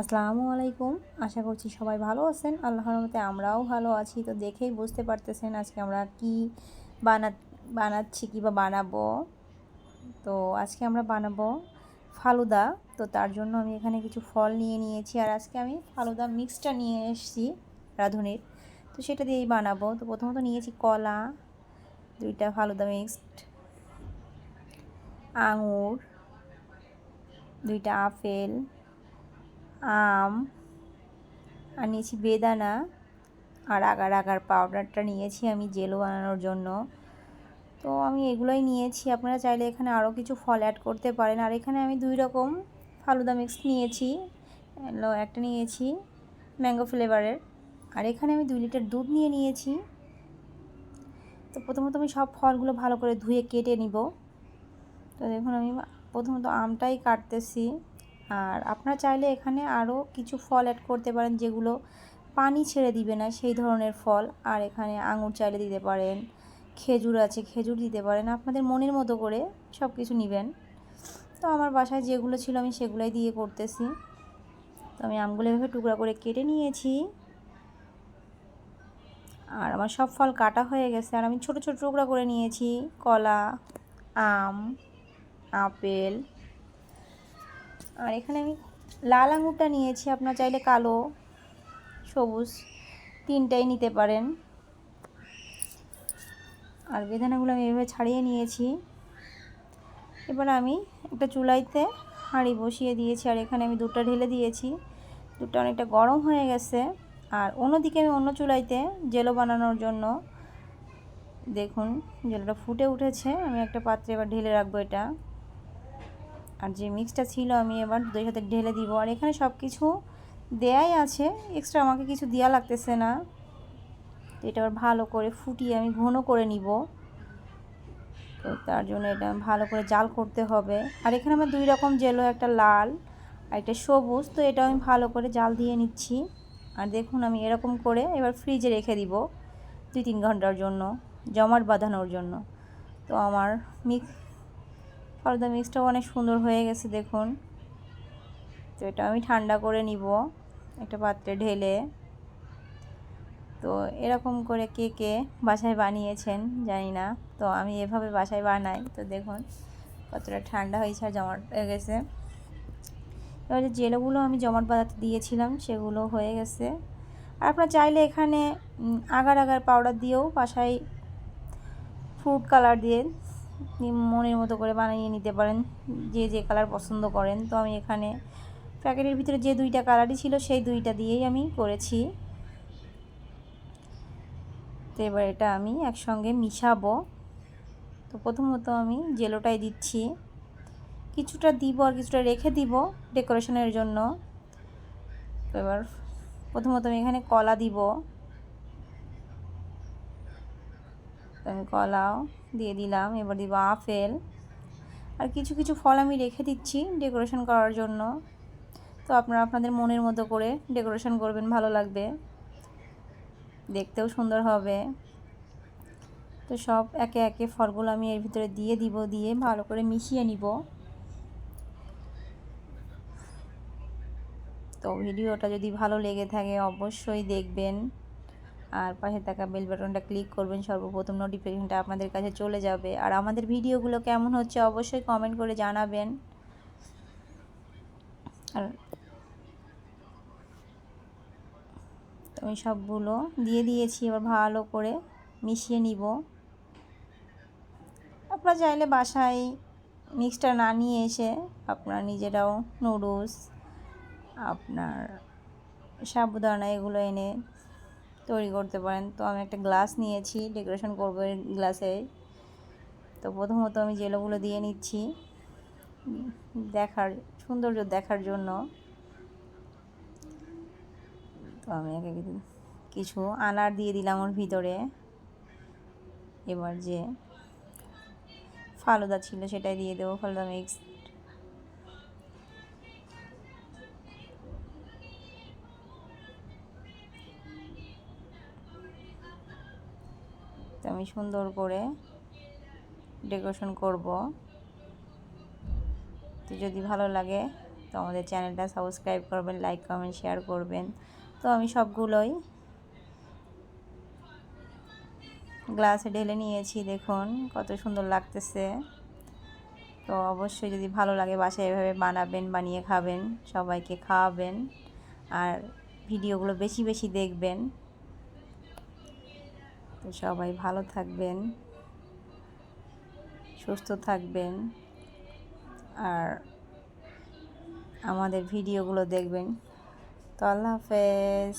আসসালামু আলাইকুম। আশা করছি সবাই ভালো আছেন। আল্লাহর রহমতে আমরাও ভালো আছি। তো দেখেই বুঝতে পারতেছেন আজকে আমরা কি বানা বানাচ্ছি, কি বা বানাবো। তো আজকে আমরা বানাবো ফালুদা। তো তার জন্য আমি এখানে কিছু ফল নিয়ে নিয়েছি। আর আজকে আমি ফালুদা মিক্সটা নিয়ে এসেছি রাঁধুনির। তো সেটা দিয়েই বানাবো। তো প্রথমত নিয়েছি কলা, দুইটা ফালুদা মিক্সড, আঙুর, দুইটা আপেল আম, আর নিয়েছি বেদানা, আর আগার আগার পাউডারটা নিয়েছি আমি জেলো বানানোর জন্য। তো আমি এগুলোই নিয়েছি। আপনারা চাইলে এখানে আরও কিছু ফল অ্যাড করতে পারেন। আর এখানে আমি দুই রকম ফালুদা মিক্স নিয়েছি। একটা নিয়েছি ম্যাঙ্গো ফ্লেভারের আর এখানে আমি দুই লিটার দুধ নিয়ে নিয়েছি। তো প্রথমত আমি সব ফলগুলো ভালো করে ধুয়ে কেটে নিব। তো দেখুন আমি প্রথমত আমটাই কাটতেছি। আর আপনারা চাইলে এখানে আরও কিছু ফল অ্যাড করতে পারেন যেগুলো পানি ছেড়ে দিবে না, সেই ধরনের ফল। আর এখানে আঙুর চাইলে দিতে পারেন, খেজুর আছে, খেজুর দিতে পারেন। আপনাদের মনের মতো করে সব কিছু নেবেন। তো আমার বাসায় যেগুলো ছিল আমি সেগুলোই দিয়ে করতেছি। তো আমি আমগুলো এভাবে টুকরা করে কেটে নিয়েছি। আর আমার সব ফল কাটা হয়ে গেছে। আর আমি ছোট ছোট টুকরা করে নিয়েছি। কলা, আম, আপেল আর এখানে আমি লাল আঙুরটা নিয়েছি, আপনার চাইলে কালো, সবুজ, তিনটাই নিতে পারেন। আর বেদানাগুলো আমি এভাবে ছাড়িয়ে নিয়েছি। এবার আমি একটা চুলাইতে হাঁড়ি বসিয়ে দিয়েছি, আর এখানে আমি দুধটা ঢেলে দিয়েছি। দুধটা অনেকটা গরম হয়ে গেছে। আর অন্যদিকে আমি অন্য চুলাইতে জেলো বানানোর জন্য, দেখুন, জেলোটা ফুটে উঠেছে। আমি একটা পাত্রে এবার ঢেলে রাখব এটা। আর যে মিক্সটা ছিল আমি এবার দুধের সাথে ঢেলে দিব। আর এখানে সব কিছু দেয়াই আছে এক্সট্রা আমাকে কিছু দেওয়া লাগতেছে না। তো এটা আবার ভালো করে ফুটিয়ে আমি ঘন করে নিব। তো তার জন্য এটা ভালো করে জাল করতে হবে। আর এখানে আমার দুই রকম জেলো, একটা লাল আর একটা সবুজ। তো এটা আমি ভালো করে জাল দিয়ে নিচ্ছি। আর দেখুন আমি এরকম করে এবার ফ্রিজে রেখে দিব দুই তিন ঘণ্টার জন্য, জমাট বাঁধানোর জন্য। তো আমার মিক্স ফলদা মিক্সটাও অনেক সুন্দর হয়ে গেছে, দেখুন। তো এটা আমি ঠান্ডা করে নিব, একটা পাত্রে ঢেলে। তো এরকম করে কে কে বাসায় বানিয়েছেন জানি না, তো আমি এভাবে বাসায় বানাই। তো দেখুন, কতটা ঠান্ডা হয়েছে আর জমাট হয়ে গেছে। এবার যে জেলোগুলো আমি জমাট বাঁধাতে দিয়েছিলাম, সেগুলো হয়ে গেছে। আর আপনার চাইলে এখানে আগার আগার পাউডার দিয়েও বাসায় ফ্রুট কালার দিয়ে মনের মতো করে বানিয়ে নিতে পারেন, যে যে কালার পছন্দ করেন। তো আমি এখানে প্যাকেটের ভিতরে যে দুইটা কালারই ছিল, সেই দুইটা দিয়েই আমি করেছি। তো এবার এটা আমি একসঙ্গে মিশাবো। তো প্রথমত আমি জেলোটাই দিচ্ছি। কিছুটা দিব আর কিছুটা রেখে দিব ডেকোরেশনের জন্য। এবার প্রথমত আমি এখানে কলা দিব আমি কলাও দিয়ে দিলাম। এবার দিব আপেল। আর কিছু কিছু ফল আমি রেখে দিচ্ছি ডেকোরেশন করার জন্য। তো আপনারা আপনাদের মনের মতো করে ডেকোরেশন করবেন, ভালো লাগবে। দেখতেও সুন্দর হবে। তো সব একে একে ফলগুলো আমি এর ভিতরে দিয়ে দিব, দিয়ে ভালো করে মিশিয়ে নিব। তো ভিডিওটা যদি ভালো লেগে থাকে, অবশ্যই দেখবেন। আর পাশে থাকা বেল বাটনটা ক্লিক করবেন, সর্বপ্রথম নোটিফিকেশনটা আপনাদের কাছে চলে যাবে। আর আমাদের ভিডিওগুলো কেমন হচ্ছে অবশ্যই কমেন্ট করে জানাবেন। আর আমি সবগুলো দিয়ে দিয়েছি, এবার ভালো করে মিশিয়ে নিব। আপনারা চাইলে বাসায় মিক্সটা না নিয়ে এসে আপনারা নিজেরাও নুডলস আপনার সাবুদানা এগুলো এনে তৈরি করতে পারেন। তো আমি একটা গ্লাস নিয়েছি ডেকোরেশন করব গ্লাসে তো প্রথমত আমি জেলোগুলো দিয়ে নিচ্ছি, দেখার, সৌন্দর্য দেখার জন্য। তো আমি কিছু আনার দিয়ে দিলাম ওর ভিতরে। এবার যে ফালুদা ছিল সেটাই দিয়ে দেবো, ফালুদা মিক্স তো আমি সুন্দর করে ডেকোরেশন করব। তো যদি ভালো লাগে, তো আমাদের চ্যানেলটা সাবস্ক্রাইব করবেন, লাইক, কমেন্ট, শেয়ার করবেন। তো আমি সবগুলোই গ্লাসে ঢেলে নিয়েছি, দেখুন কত সুন্দর লাগতেছে। তো অবশ্যই যদি ভালো লাগে, বাসায় এভাবে বানাবেন, বানিয়ে খাবেন, সবাইকে খাওয়াবেন, আর ভিডিওগুলো বেশি বেশি দেখবেন। তো সবাই ভালো থাকবেন সুস্থ থাকবেন আর আমাদের ভিডিওগুলো দেখবেন। তো আল্লাহ হাফেজ।